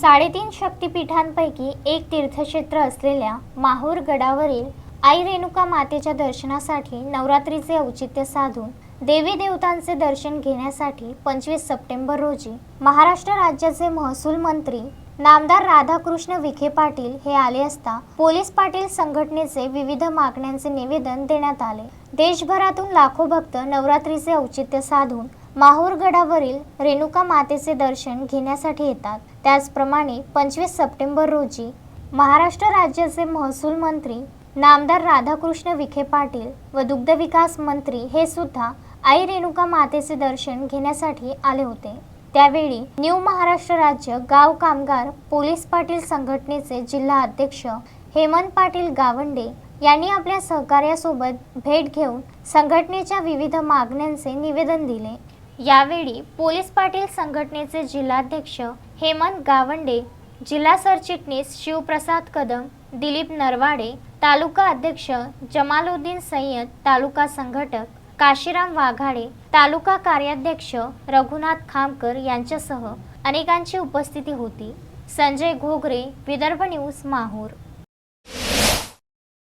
साडेतीन शक्तिपीठांपैकी एक तीर्थक्षेत्र असलेल्या माहूर गडावरील आई रेणुका मातेच्या दर्शनासाठी नवरात्रीचे औचित्य साधून देवी देवतांचे दर्शन घेण्यासाठी पंचवीस सप्टेंबर रोजी महाराष्ट्र राज्याचे महसूल मंत्री नामदार राधाकृष्ण विखे पाटील हे आले असता पोलीस पाटील संघटनेचे विविध मागण्यांचे निवेदन देण्यात आले. देशभरातून लाखो भक्त नवरात्रीचे औचित्य साधून माहूरगडावरील रेणुका मातेचे दर्शन घेण्यासाठी येतात. त्याचप्रमाणे पंचवीस सप्टेंबर रोजी महाराष्ट्र राज्याचे महसूल मंत्री नामदार राधाकृष्ण विखे पाटील व दुग्धविकास मंत्री हे सुद्धा आई रेणुका मातेचे दर्शन घेण्यासाठी आले होते. त्यावेळी न्यू महाराष्ट्र राज्य गाव कामगार पोलीस पाटील संघटनेचे जिल्हा अध्यक्ष हेमंत पाटील गावंडे यांनी आपल्या सहकार्यासोबत भेट घेऊन संघटनेच्या विविध मागण्यांचे निवेदन दिले. यावेळी पोलीस पाटील संघटनेचे जिल्हाध्यक्ष हेमंत गावंडे जिल्हा सरचिटणीस शिवप्रसाद कदम दिलीप नरवाडे तालुका अध्यक्ष जमालुद्दीन सय्यद तालुका संघटक काशीराम वाघाडे तालुका कार्याध्यक्ष रघुनाथ खामकर यांच्यासह अनेकांची उपस्थिती होती. संजय घोगरे विदर्भ न्यूज माहूर.